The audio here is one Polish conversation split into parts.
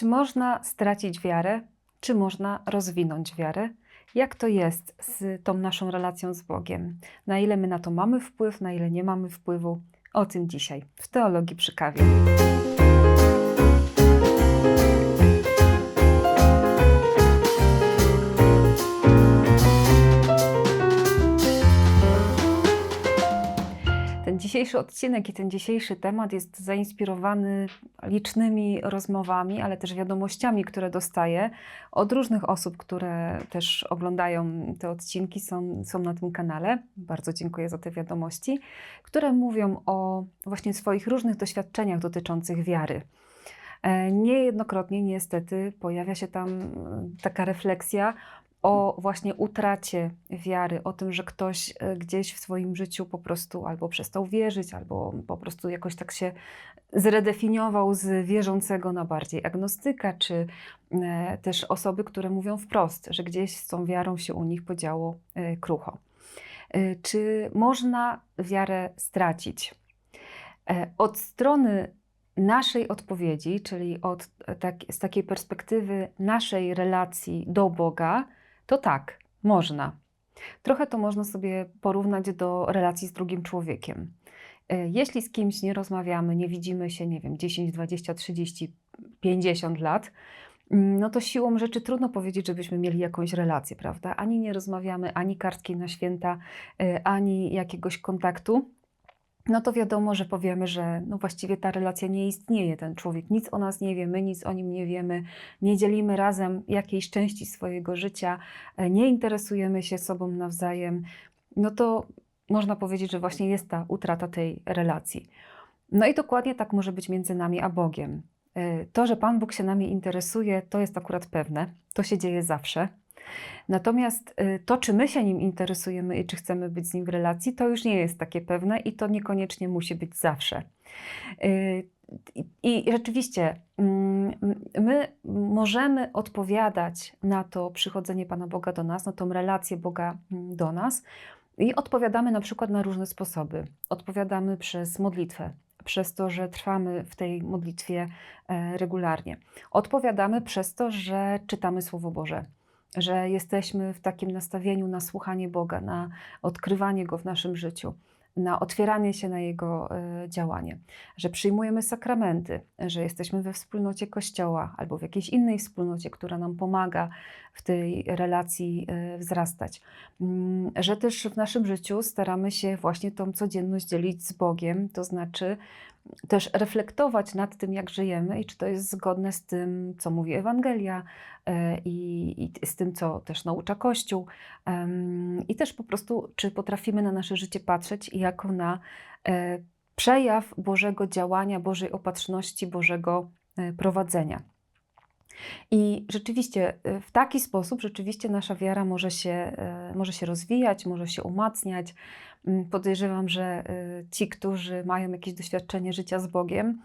Czy można stracić wiarę? Czy można rozwinąć wiarę? Jak to jest z tą naszą relacją z Bogiem? Na ile my na to mamy wpływ, na ile nie mamy wpływu? O tym dzisiaj w Teologii przy kawie. Dzisiejszy odcinek i ten dzisiejszy temat jest zainspirowany licznymi rozmowami, ale też wiadomościami, które dostaję od różnych osób, które też oglądają te odcinki, są, są na tym kanale. Bardzo dziękuję za te wiadomości, które mówią o właśnie swoich różnych doświadczeniach dotyczących wiary. E, Niejednokrotnie, niestety, pojawia się tam e, taka refleksja o właśnie utracie wiary, o tym, że ktoś e, gdzieś w swoim życiu po prostu albo przestał wierzyć, albo po prostu jakoś tak się zredefiniował z wierzącego na bardziej agnostyka, czy e, też osoby, które mówią wprost, że gdzieś z tą wiarą się u nich podziało e, krucho. Czy można wiarę stracić? Od strony naszej odpowiedzi, czyli od, tak, z takiej perspektywy naszej relacji do Boga, to tak, można. Trochę to można sobie porównać do relacji z drugim człowiekiem. E, Jeśli z kimś nie rozmawiamy, nie widzimy się, nie wiem, 10, 20, 30, 50 lat, mm, no to siłą rzeczy trudno powiedzieć, żebyśmy mieli jakąś relację, prawda? Ani nie rozmawiamy, ani kartki na święta, e, ani jakiegoś kontaktu no to wiadomo, że powiemy, że no właściwie ta relacja nie istnieje. Ten człowiek nic o nas nie wie, my nic o nim nie wiemy, nie dzielimy razem jakiejś części swojego życia, e, nie interesujemy się sobą nawzajem. No to można powiedzieć, że właśnie jest ta utrata tej relacji. No i dokładnie tak może być między nami a Bogiem. E, To, że Pan Bóg się nami interesuje, to jest akurat pewne. To się dzieje zawsze. Natomiast y, to, czy my się nim interesujemy i czy chcemy być z nim w relacji, to już nie jest takie pewne i to niekoniecznie musi być zawsze. Y, I, rzeczywiście mm, my możemy odpowiadać na to przychodzenie Pana Boga do nas, na tą relację Boga mm, do nas i odpowiadamy na przykład na różne sposoby. Odpowiadamy przez modlitwę, przez to, że trwamy w tej modlitwie e, regularnie. Odpowiadamy przez to, że czytamy Słowo Boże że jesteśmy w takim nastawieniu na słuchanie Boga, na odkrywanie Go w naszym życiu, na otwieranie się na Jego e, działanie, że przyjmujemy sakramenty, że jesteśmy we wspólnocie Kościoła albo w jakiejś innej wspólnocie, która nam pomaga w tej relacji e, wzrastać, Mm, że też w naszym życiu staramy się właśnie tą codzienność dzielić z Bogiem, to znaczy też reflektować nad tym, jak żyjemy i czy to jest zgodne z tym, co mówi Ewangelia e, i, i z tym, co też naucza Kościół. I też po prostu, czy potrafimy na nasze życie patrzeć jako na e, przejaw Bożego działania, Bożej opatrzności, Bożego e, prowadzenia. I rzeczywiście y, w taki sposób rzeczywiście nasza wiara może się, y, może się rozwijać, może się umacniać. Mm, Podejrzewam, że y, ci, którzy mają jakieś doświadczenie życia z Bogiem,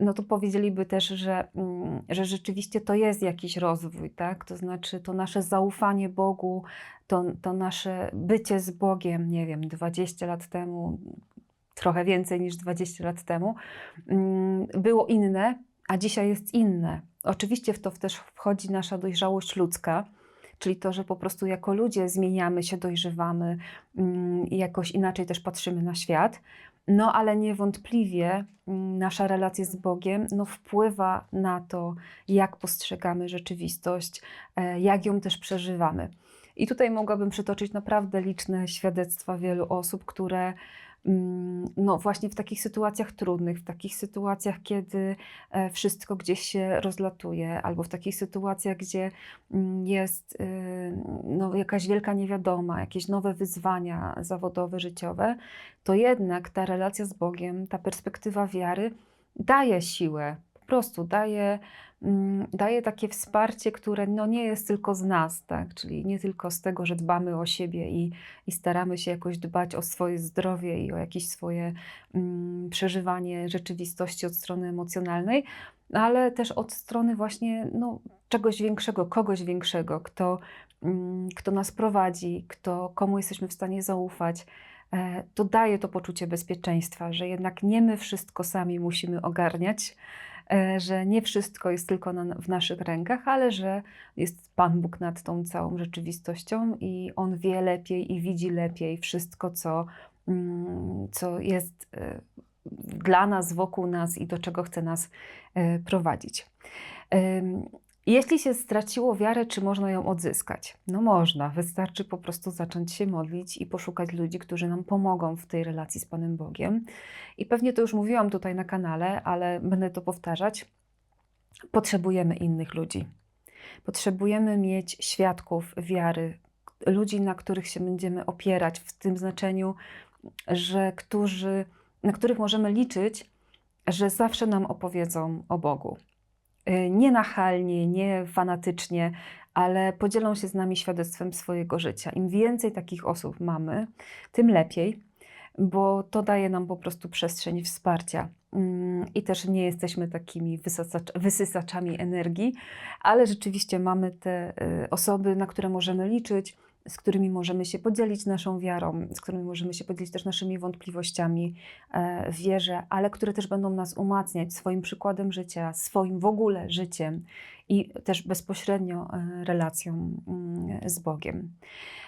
no to powiedzieliby też, że, mm, że rzeczywiście to jest jakiś rozwój, tak? To znaczy to nasze zaufanie Bogu, to, to nasze bycie z Bogiem, nie wiem, 20 lat temu, trochę więcej niż 20 lat temu, mm, było inne, a dzisiaj jest inne. Oczywiście w to też wchodzi nasza dojrzałość ludzka, czyli to, że po prostu jako ludzie zmieniamy się, dojrzewamy mm, i jakoś inaczej też patrzymy na świat. No ale niewątpliwie mm, nasza relacja z Bogiem no, wpływa na to, jak postrzegamy rzeczywistość, e, jak ją też przeżywamy. I tutaj mogłabym przytoczyć naprawdę liczne świadectwa wielu osób, które no właśnie w takich sytuacjach trudnych, w takich sytuacjach, kiedy e, wszystko gdzieś się rozlatuje, albo w takich sytuacjach, gdzie mm, jest y, no, jakaś wielka niewiadoma, jakieś nowe wyzwania zawodowe, życiowe, to jednak ta relacja z Bogiem, ta perspektywa wiary daje siłę, po prostu daje, mm, daje takie wsparcie, które no nie jest tylko z nas, tak? czyli nie tylko z tego, że dbamy o siebie i, i staramy się jakoś dbać o swoje zdrowie i o jakieś swoje mm, przeżywanie rzeczywistości od strony emocjonalnej, ale też od strony właśnie no, czegoś większego, kogoś większego, kto, mm, kto nas prowadzi, kto, komu jesteśmy w stanie zaufać. E, to daje to poczucie bezpieczeństwa, że jednak nie my wszystko sami musimy ogarniać, e, że nie wszystko jest tylko na, w naszych rękach, ale że jest Pan Bóg nad tą całą rzeczywistością i On wie lepiej i widzi lepiej wszystko, co, mm, co jest e, dla nas, wokół nas i do czego chce nas prowadzić. Jeśli się straciło wiarę, czy można ją odzyskać? No można, wystarczy po prostu zacząć się modlić i poszukać ludzi, którzy nam pomogą w tej relacji z Panem Bogiem. I pewnie to już mówiłam tutaj na kanale, ale będę to powtarzać. Potrzebujemy innych ludzi. Potrzebujemy mieć świadków wiary, ludzi, na których się będziemy opierać, w tym znaczeniu, że którzy, na których możemy liczyć, że zawsze nam opowiedzą o Bogu. Y, Nie nachalnie, nie fanatycznie, ale podzielą się z nami świadectwem swojego życia. Im więcej takich osób mamy, tym lepiej, bo to daje nam po prostu przestrzeń wsparcia. Mm, I też nie jesteśmy takimi wysysacz, wysysaczami energii, ale rzeczywiście mamy te y, osoby, na które możemy liczyć, z którymi możemy się podzielić naszą wiarą, z którymi możemy się podzielić też naszymi wątpliwościami e, w wierze, ale które też będą nas umacniać swoim przykładem życia, swoim w ogóle życiem i też bezpośrednio e, relacją mm, z Bogiem.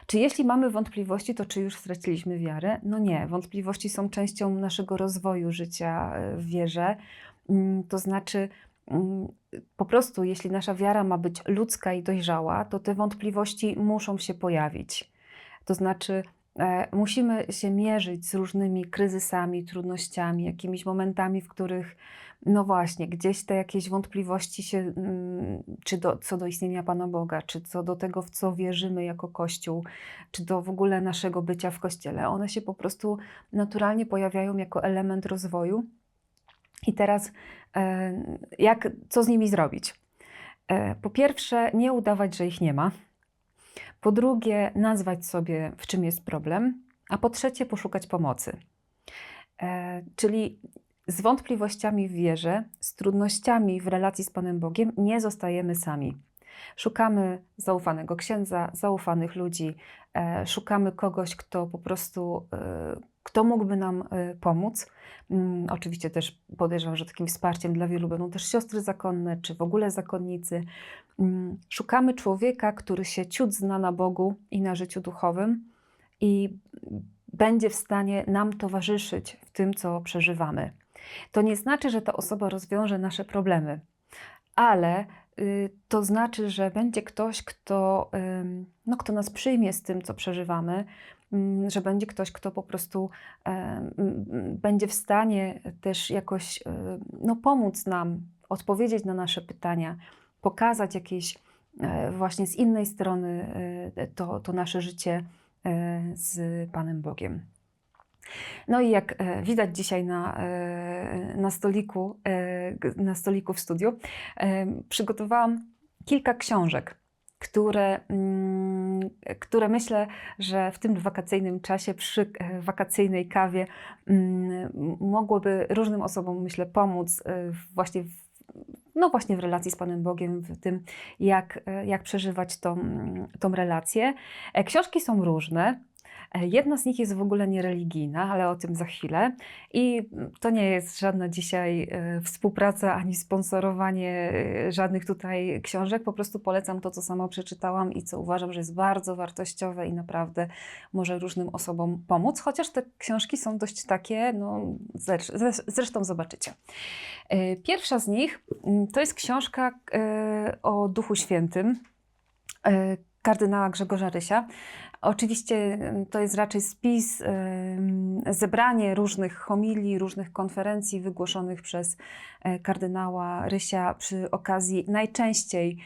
Czy jeśli mamy wątpliwości, to czy już straciliśmy wiarę? No nie. Wątpliwości są częścią naszego rozwoju życia e, w wierze. Mm, To znaczy, po prostu, jeśli nasza wiara ma być ludzka i dojrzała, to te wątpliwości muszą się pojawić. To znaczy, e, musimy się mierzyć z różnymi kryzysami, trudnościami, jakimiś momentami, w których, no właśnie, gdzieś te jakieś wątpliwości się, mm, czy do, co do istnienia Pana Boga, czy co do tego, w co wierzymy jako Kościół, czy do w ogóle naszego bycia w Kościele, one się po prostu naturalnie pojawiają jako element rozwoju. I teraz, e, jak, co z nimi zrobić? E, Po pierwsze, nie udawać, że ich nie ma. Po drugie, nazwać sobie, w czym jest problem. A po trzecie, poszukać pomocy. E, Czyli z wątpliwościami w wierze, z trudnościami w relacji z Panem Bogiem nie zostajemy sami. Szukamy zaufanego księdza, zaufanych ludzi, szukamy kogoś, kto po prostu, kto mógłby nam e, pomóc. Mm, Oczywiście też podejrzewam, że takim wsparciem dla wielu będą też siostry zakonne, czy w ogóle zakonnicy. Mm, Szukamy człowieka, który się ciut zna na Bogu i na życiu duchowym i będzie w stanie nam towarzyszyć w tym, co przeżywamy. To nie znaczy, że ta osoba rozwiąże nasze problemy, ale y, to znaczy, że będzie ktoś, kto, no, kto nas przyjmie z tym, co przeżywamy, że będzie ktoś, kto po prostu będzie w stanie też jakoś y, no, pomóc nam, odpowiedzieć na nasze pytania, pokazać jakieś e, właśnie z innej strony e, to, to nasze życie e, z Panem Bogiem. No i jak e, widać dzisiaj na, e, na, stoliku, e, na stoliku w studiu, e, przygotowałam kilka książek, które, mm, które myślę, że w tym wakacyjnym czasie, przy e, wakacyjnej kawie, mm, mogłoby różnym osobom, myślę, pomóc e, właśnie w, no właśnie w relacji z Panem Bogiem, w tym, jak, e, jak przeżywać tą, tą relację. Książki są różne. E, Jedna z nich jest w ogóle niereligijna, ale o tym za chwilę. I to nie jest żadna dzisiaj e, współpraca ani sponsorowanie e, żadnych tutaj książek. Po prostu polecam to, co sama przeczytałam i co uważam, że jest bardzo wartościowe i naprawdę może różnym osobom pomóc. Chociaż te książki są dość takie, no zresz- zresz- zresztą zobaczycie. Pierwsza z nich mm, to jest książka o Duchu Świętym kardynała Grzegorza Rysia. Oczywiście to jest raczej spis, zebranie różnych homilii, różnych konferencji wygłoszonych przez e, kardynała Rysia przy okazji najczęściej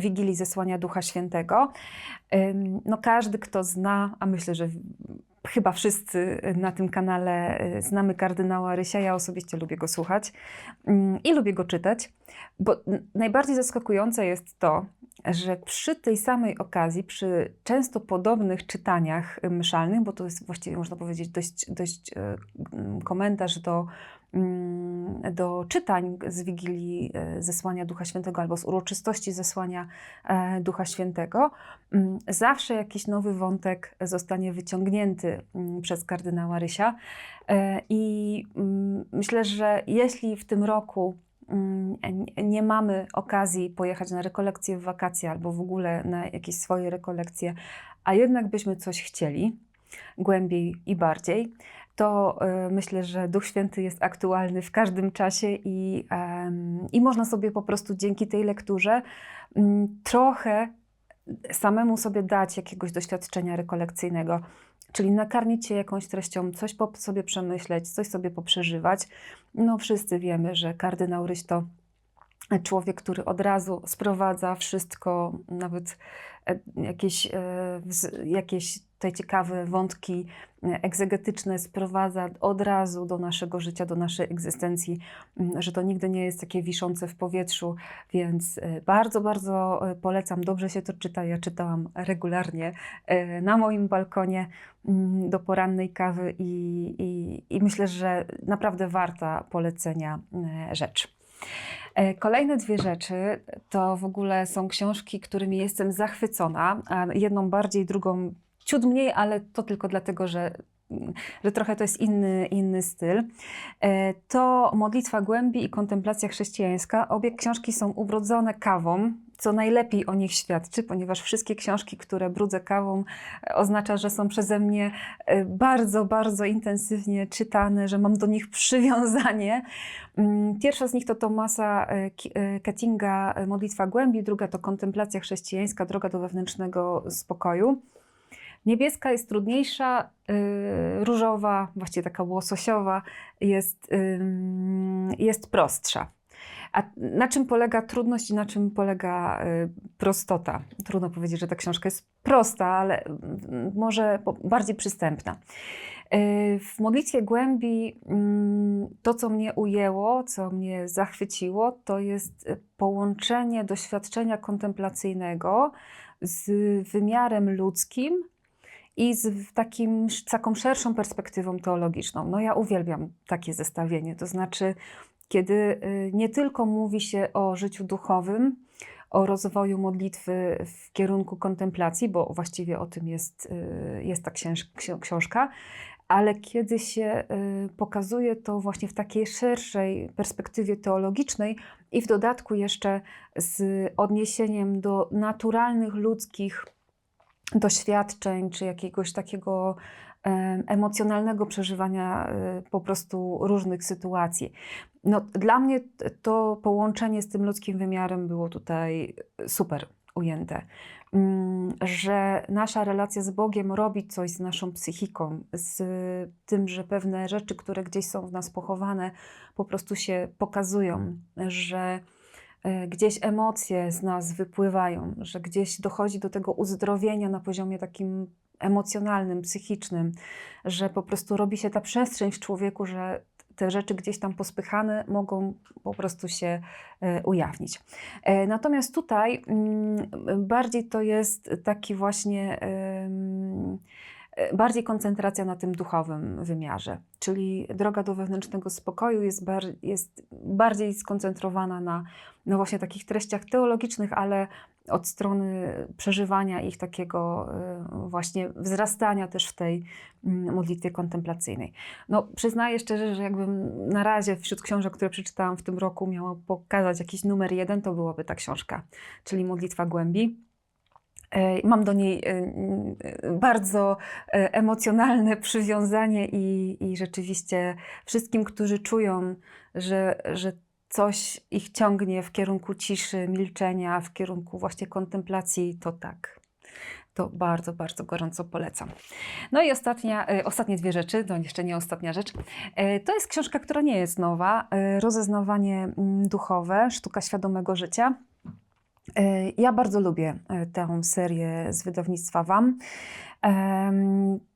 Wigilii Zesłania Ducha Świętego. No każdy, kto zna, a myślę, że chyba wszyscy na tym kanale e, znamy kardynała Rysia, ja osobiście lubię go słuchać mm, i lubię go czytać, bo najbardziej zaskakujące jest to, że przy tej samej okazji, przy często podobnych czytaniach mszalnych, bo to jest właściwie można powiedzieć dość, dość e, komentarz do mm, do czytań z Wigilii e, Zesłania Ducha Świętego albo z uroczystości Zesłania e, Ducha Świętego, zawsze jakiś nowy wątek zostanie wyciągnięty przez kardynała Rysia. I myślę, że jeśli w tym roku nie- nie mamy okazji pojechać na rekolekcje w wakacje albo w ogóle na jakieś swoje rekolekcje, a jednak byśmy coś chcieli głębiej i bardziej, to e, myślę, że Duch Święty jest aktualny w każdym czasie i, i można sobie po prostu dzięki tej lekturze mm, trochę samemu sobie dać jakiegoś doświadczenia rekolekcyjnego, czyli nakarmić się jakąś treścią, coś po sobie przemyśleć, coś sobie poprzeżywać. No wszyscy wiemy, że kardynał Ryś to człowiek, który od razu sprowadza wszystko, nawet e, jakieś, e, jakieś te ciekawe wątki e, egzegetyczne sprowadza od razu do naszego życia, do naszej egzystencji, m, że to nigdy nie jest takie wiszące w powietrzu, więc e, bardzo, bardzo e, polecam. Dobrze się to czyta. Ja czytałam regularnie na moim balkonie mm, do porannej kawy i, i, i myślę, że naprawdę warta polecenia rzecz. Kolejne dwie rzeczy to w ogóle są książki, którymi jestem zachwycona, jedną bardziej, drugą ciut mniej, ale to tylko dlatego, że, że trochę to jest inny, inny styl. E, To Modlitwa Głębi i Kontemplacja Chrześcijańska. Obie książki są ubrodzone kawą, co najlepiej o nich świadczy, ponieważ wszystkie książki, które brudzę kawą, oznacza, że są przeze mnie e, bardzo, bardzo intensywnie czytane, że mam do nich przywiązanie. Mm, Pierwsza z nich to Tomasa e, Kettinga Modlitwa Głębi, druga to Kontemplacja Chrześcijańska, Droga do wewnętrznego spokoju. Niebieska jest trudniejsza, y, różowa, właściwie taka łososiowa, jest, ym, jest prostsza. A na czym polega trudność i na czym polega y, prostota? Trudno powiedzieć, że ta książka jest prosta, ale mm, może bardziej przystępna. Y, W modlitwie głębi to, co mnie ujęło, co mnie zachwyciło, to jest y, połączenie doświadczenia kontemplacyjnego z wymiarem ludzkim i z takim, taką szerszą perspektywą teologiczną. No ja uwielbiam takie zestawienie, to znaczy, kiedy y, nie tylko mówi się o życiu duchowym, o rozwoju modlitwy w kierunku kontemplacji, bo właściwie o tym jest, y, jest ta książka, ale kiedy się y, pokazuje to właśnie w takiej szerszej perspektywie teologicznej i w dodatku jeszcze z odniesieniem do naturalnych ludzkich doświadczeń, czy jakiegoś takiego em, emocjonalnego przeżywania e, po prostu różnych sytuacji. No, dla mnie to połączenie z tym ludzkim wymiarem było tutaj super ujęte. Mm, Że nasza relacja z Bogiem robi coś z naszą psychiką, z tym, że pewne rzeczy, które gdzieś są w nas pochowane, po prostu się pokazują, że gdzieś emocje z nas wypływają, że gdzieś dochodzi do tego uzdrowienia na poziomie takim emocjonalnym, psychicznym, że po prostu robi się ta przestrzeń w człowieku, że te rzeczy gdzieś tam pospychane mogą po prostu się e, ujawnić. E, Natomiast tutaj mm, bardziej to jest taki właśnie e, bardziej koncentracja na tym duchowym wymiarze, czyli droga do wewnętrznego spokoju jest, bar jest bardziej skoncentrowana na no właśnie takich treściach teologicznych, ale od strony przeżywania ich takiego y, właśnie wzrastania też w tej mm, modlitwie kontemplacyjnej. No przyznaję szczerze, że jakbym na razie wśród książek, które przeczytałam w tym roku miała pokazać jakiś numer jeden, to byłaby ta książka, czyli Modlitwa Głębi. E, Mam do niej e, e, bardzo emocjonalne przywiązanie i, i rzeczywiście wszystkim, którzy czują, że, że coś ich ciągnie w kierunku ciszy, milczenia, w kierunku właśnie kontemplacji, to tak. To bardzo, bardzo gorąco polecam. No i ostatnia, ostatnie dwie rzeczy, to jeszcze nie ostatnia rzecz. To jest książka, która nie jest nowa. Rozeznawanie mm, duchowe, sztuka świadomego życia. E, Ja bardzo lubię e, tę serię z wydawnictwa WAM.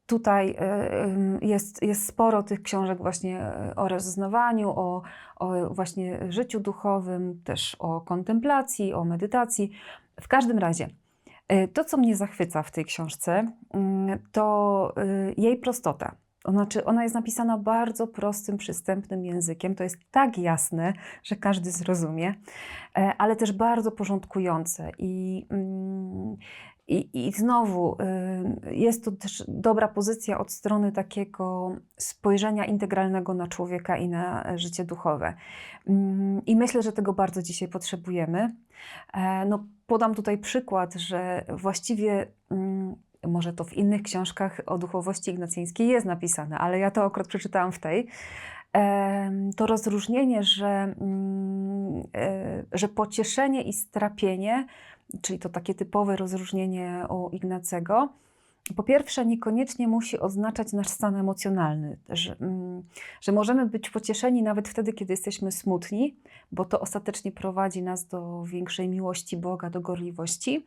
Tutaj e, jest, jest sporo tych książek właśnie o rozeznawaniu, o, o właśnie życiu duchowym, też o kontemplacji, o medytacji. W każdym razie, to co mnie zachwyca w tej książce, mm, to jej prostota. Znaczy, ona jest napisana bardzo prostym, przystępnym językiem. To jest tak jasne, że każdy zrozumie, e, ale też bardzo porządkujące. I, mm, i, i znowu y, jest to też dobra pozycja od strony takiego spojrzenia integralnego na człowieka i na życie duchowe. Mm, I myślę, że tego bardzo dzisiaj potrzebujemy. E, No, podam tutaj przykład, że właściwie mm, może to w innych książkach o duchowości ignacjańskiej jest napisane, ale ja to akurat przeczytałam w tej. To rozróżnienie, że, mm, e, że pocieszenie i strapienie, czyli to takie typowe rozróżnienie u Ignacego, po pierwsze, niekoniecznie musi oznaczać nasz stan emocjonalny, że, mm, że możemy być pocieszeni nawet wtedy, kiedy jesteśmy smutni, bo to ostatecznie prowadzi nas do większej miłości Boga, do gorliwości,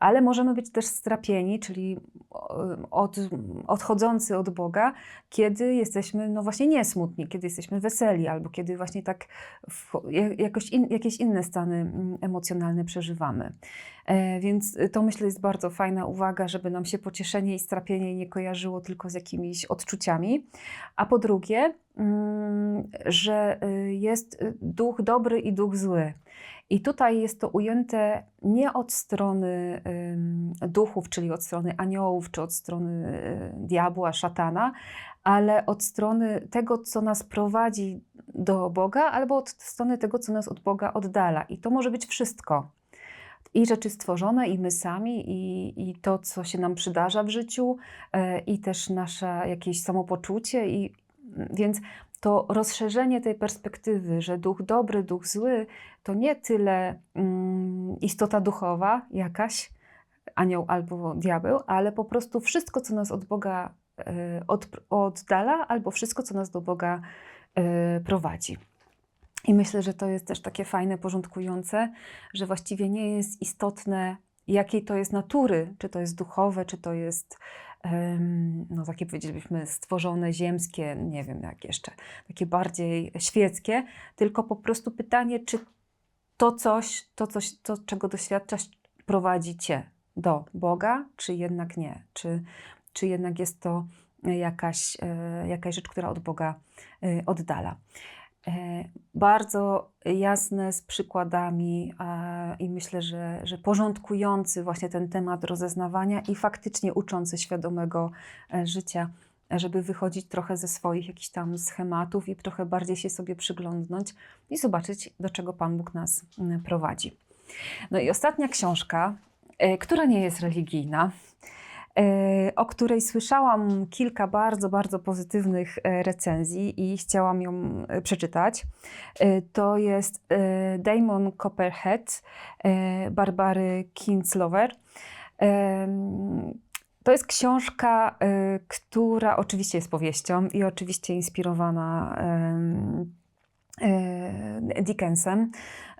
ale możemy być też strapieni, czyli o, od, odchodzący od Boga, kiedy jesteśmy, no właśnie nie smutni, kiedy jesteśmy weseli, albo kiedy właśnie tak jakoś in, jakieś inne stany emocjonalne przeżywamy. E, Więc to myślę jest bardzo fajna uwaga, żeby nam się pocieszenie i strapienie nie kojarzyło tylko z jakimiś odczuciami. A po drugie, że y, jest y, duch dobry i duch zły. I tutaj jest to ujęte nie od strony duchów, czyli od strony aniołów, czy od strony y, diabła, szatana, ale od strony tego, co nas prowadzi do Boga, albo od strony tego, co nas od Boga oddala. I to może być wszystko. I rzeczy stworzone, i my sami, i, i to, co się nam przydarza w życiu, i też nasze jakieś samopoczucie. I, więc to rozszerzenie tej perspektywy, że duch dobry, duch zły, to nie tyle mm, istota duchowa jakaś, anioł albo diabeł, ale po prostu wszystko, co nas od Boga e, od, oddala, albo wszystko, co nas do Boga e, prowadzi. I myślę, że to jest też takie fajne, porządkujące, że właściwie nie jest istotne, jakiej to jest natury, czy to jest duchowe, czy to jest, no takie powiedzielibyśmy, stworzone, ziemskie, nie wiem jak jeszcze, takie bardziej świeckie, tylko po prostu pytanie, czy to coś, to coś, to czego doświadczasz, prowadzi Cię do Boga, czy jednak nie, czy, czy jednak jest to jakaś, e, jakaś rzecz, która od Boga e, oddala. E, Bardzo jasne z przykładami i myślę, że, że porządkujący właśnie ten temat rozeznawania i faktycznie uczący świadomego e, życia, żeby wychodzić trochę ze swoich jakichś tam schematów i trochę bardziej się sobie przyglądnąć i zobaczyć, do czego Pan Bóg nas prowadzi. No i ostatnia książka, e, która nie jest religijna, o której słyszałam kilka bardzo, bardzo pozytywnych e, recenzji i chciałam ją e, przeczytać. E, To jest e, Damon Copperhead e, Barbary Kinslover. To jest książka, e, która oczywiście jest powieścią i oczywiście inspirowana em, e, Dickensem,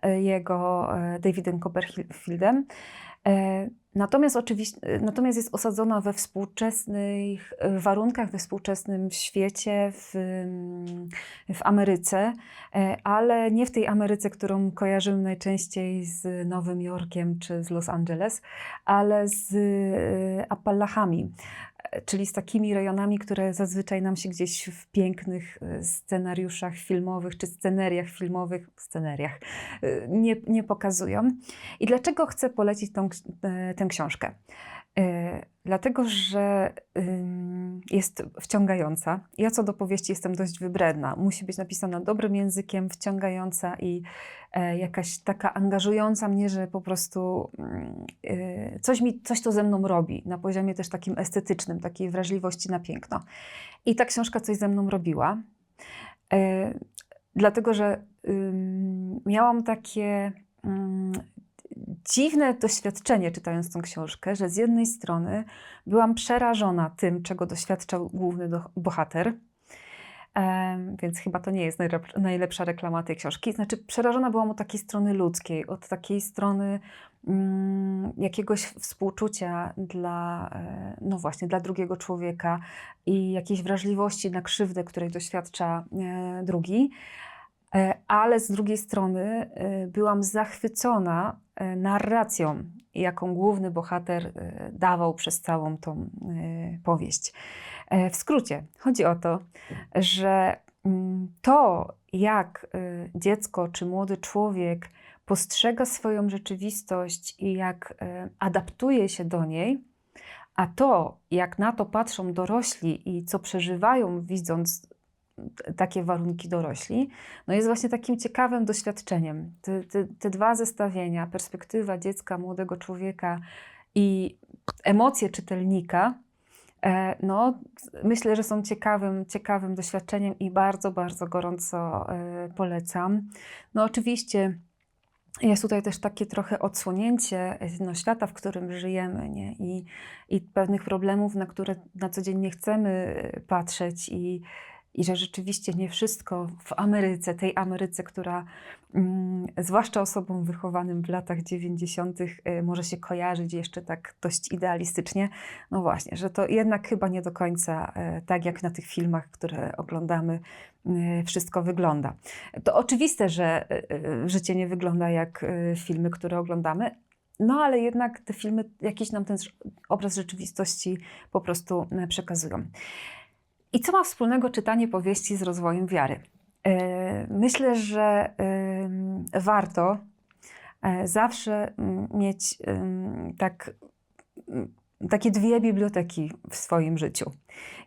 e, jego e, Davidem Copperfieldem. Natomiast, oczywiście, natomiast jest osadzona we współczesnych e, warunkach, we współczesnym świecie, w, mm, w Ameryce, e, ale nie w tej Ameryce, którą kojarzymy najczęściej z Nowym Jorkiem czy z Los Angeles, ale z e, Appalachami, czyli z takimi rejonami, które zazwyczaj nam się gdzieś w pięknych e, scenariuszach filmowych czy sceneriach filmowych, sceneriach e, nie, nie pokazują. I dlaczego chcę polecić tą, e, tę książkę? E, Dlatego, że ym, jest wciągająca. Ja co do powieści jestem dość wybredna. Musi być napisana dobrym językiem, wciągająca i e, jakaś taka angażująca mnie, że po prostu e, coś, mi, coś to ze mną robi na poziomie też takim estetycznym, takiej wrażliwości na piękno. I ta książka coś ze mną robiła. E, dlatego, że miałam takie mm, dziwne doświadczenie czytając tą książkę, że z jednej strony byłam przerażona tym, czego doświadczał główny bohater, więc chyba to nie jest najlep- najlepsza reklama tej książki. Znaczy, przerażona byłam od takiej strony ludzkiej, od takiej strony mm, jakiegoś współczucia dla, e, no właśnie, dla drugiego człowieka i jakiejś wrażliwości na krzywdę, której doświadcza e, drugi. E, Ale z drugiej strony e, byłam zachwycona e, narracją, jaką główny bohater dawał przez całą tą powieść. W skrócie chodzi o to, że mm, to, jak dziecko czy młody człowiek postrzega swoją rzeczywistość i jak adaptuje się do niej, a to, jak na to patrzą dorośli i co przeżywają, widząc takie warunki dorośli, no jest właśnie takim ciekawym doświadczeniem. Te, te, te dwa zestawienia, perspektywa dziecka, młodego człowieka i emocje czytelnika, e, no, myślę, że są ciekawym, ciekawym doświadczeniem i bardzo, bardzo gorąco e, polecam. No, oczywiście. Jest tutaj też takie trochę odsłonięcie no, świata, w którym żyjemy nie? I, i pewnych problemów, na które na co dzień nie chcemy patrzeć i, i że rzeczywiście nie wszystko w Ameryce, tej Ameryce, która mm, zwłaszcza osobom wychowanym w latach 90. y, może się kojarzyć jeszcze tak dość idealistycznie, no właśnie, że to jednak chyba nie do końca y, tak jak na tych filmach, które oglądamy, y, wszystko wygląda. To oczywiste, że życie nie wygląda jak filmy, które oglądamy, no ale jednak te filmy jakiś nam ten obraz rzeczywistości po prostu przekazują. I co ma wspólnego czytanie powieści z rozwojem wiary? E, Myślę, że warto e, zawsze mieć tak, takie dwie biblioteki w swoim życiu.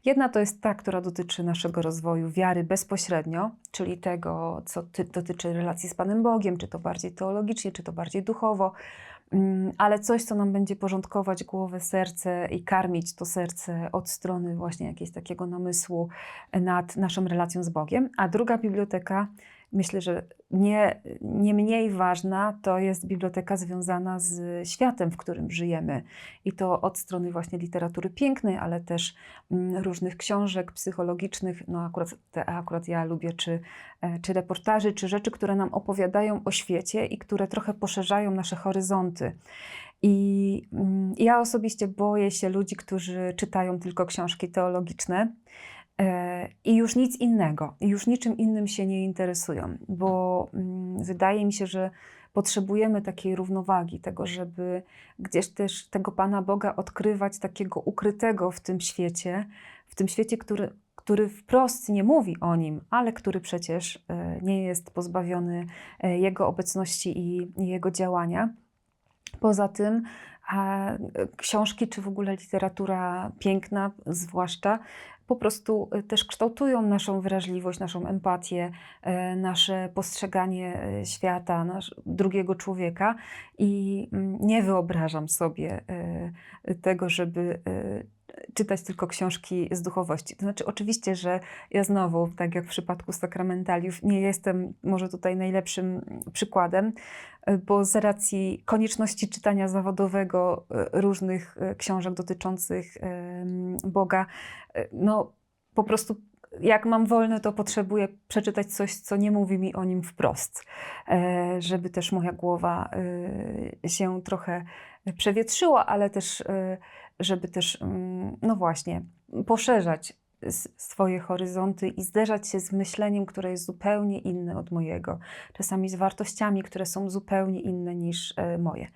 Jedna to jest ta, która dotyczy naszego rozwoju wiary bezpośrednio, czyli tego, co ty, dotyczy relacji z Panem Bogiem, czy to bardziej teologicznie, czy to bardziej duchowo, ale coś, co nam będzie porządkować głowę, serce i karmić to serce od strony właśnie jakiegoś takiego namysłu nad naszą relacją z Bogiem. A druga biblioteka, myślę, że nie, nie mniej ważna, to jest biblioteka związana z światem, w którym żyjemy. I to od strony właśnie literatury pięknej, ale też mm, różnych książek psychologicznych. No akurat, te, akurat ja lubię, czy, e, czy reportaży, czy rzeczy, które nam opowiadają o świecie i które trochę poszerzają nasze horyzonty. I mm, ja osobiście boję się ludzi, którzy czytają tylko książki teologiczne i już nic innego, już niczym innym się nie interesują, bo mm, wydaje mi się, że potrzebujemy takiej równowagi, tego, żeby gdzieś też tego Pana Boga odkrywać takiego ukrytego w tym świecie, w tym świecie, który, który wprost nie mówi o nim, ale który przecież e, nie jest pozbawiony e, Jego obecności i, Jego działania. Poza tym a, e, książki, czy w ogóle literatura piękna, zwłaszcza, po prostu e, też kształtują naszą wrażliwość, naszą empatię, e, nasze postrzeganie e, świata, nasz, drugiego człowieka. I mm, nie wyobrażam sobie tego, żeby czytać tylko książki z duchowości. To znaczy, oczywiście, że ja znowu, tak jak w przypadku sakramentaliów, nie jestem może tutaj najlepszym przykładem, e, bo z racji konieczności czytania zawodowego e, różnych e, książek dotyczących Boga, e, no po prostu jak mam wolne, to potrzebuję przeczytać coś, co nie mówi mi o nim wprost, żeby też moja głowa się trochę przewietrzyła, ale też, żeby też, mm, no właśnie, poszerzać swoje horyzonty i zderzać się z myśleniem, które jest zupełnie inne od mojego, czasami z wartościami, które są zupełnie inne niż e, moje.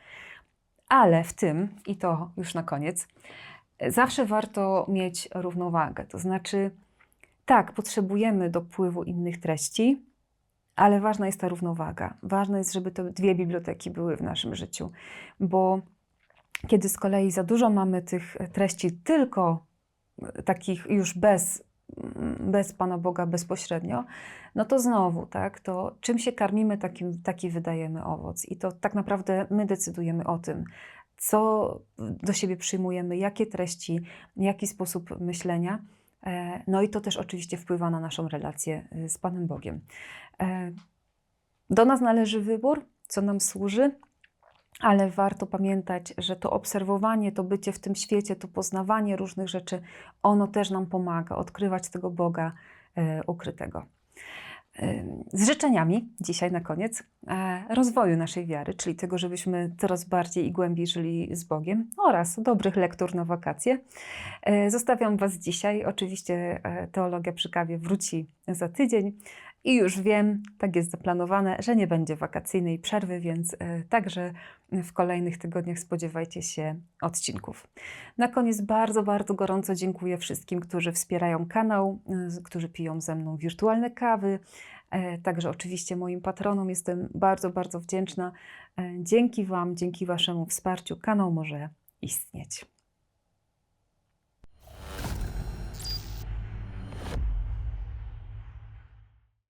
Ale w tym, i to już na koniec, zawsze warto mieć równowagę. To znaczy, tak, potrzebujemy dopływu innych treści, ale ważna jest ta równowaga. Ważne jest, żeby te dwie biblioteki były w naszym życiu, bo kiedy z kolei za dużo mamy tych treści tylko e, takich już bez, mm, bez Pana Boga bezpośrednio, no to znowu, tak, to czym się karmimy, takim, taki wydajemy owoc. I to tak naprawdę my decydujemy o tym, co do siebie przyjmujemy, jakie treści, jaki sposób myślenia. E, No i to też oczywiście wpływa na naszą relację y, z Panem Bogiem. E, Do nas należy wybór, co nam służy, ale warto pamiętać, że to obserwowanie, to bycie w tym świecie, to poznawanie różnych rzeczy, ono też nam pomaga odkrywać tego Boga e, ukrytego. E, Z życzeniami dzisiaj na koniec e, rozwoju naszej wiary, czyli tego, żebyśmy coraz bardziej i głębiej żyli z Bogiem oraz dobrych lektur na wakacje. Zostawiam Was dzisiaj. Oczywiście Teologia przy kawie wróci za tydzień I już wiem, tak jest zaplanowane, że nie będzie wakacyjnej przerwy, więc e, także w kolejnych tygodniach spodziewajcie się odcinków. Na koniec bardzo, bardzo gorąco dziękuję wszystkim, którzy wspierają kanał, którzy piją ze mną wirtualne kawy. E, Także oczywiście moim patronom jestem bardzo, bardzo wdzięczna. E, Dzięki Wam, dzięki Waszemu wsparciu kanał może istnieć.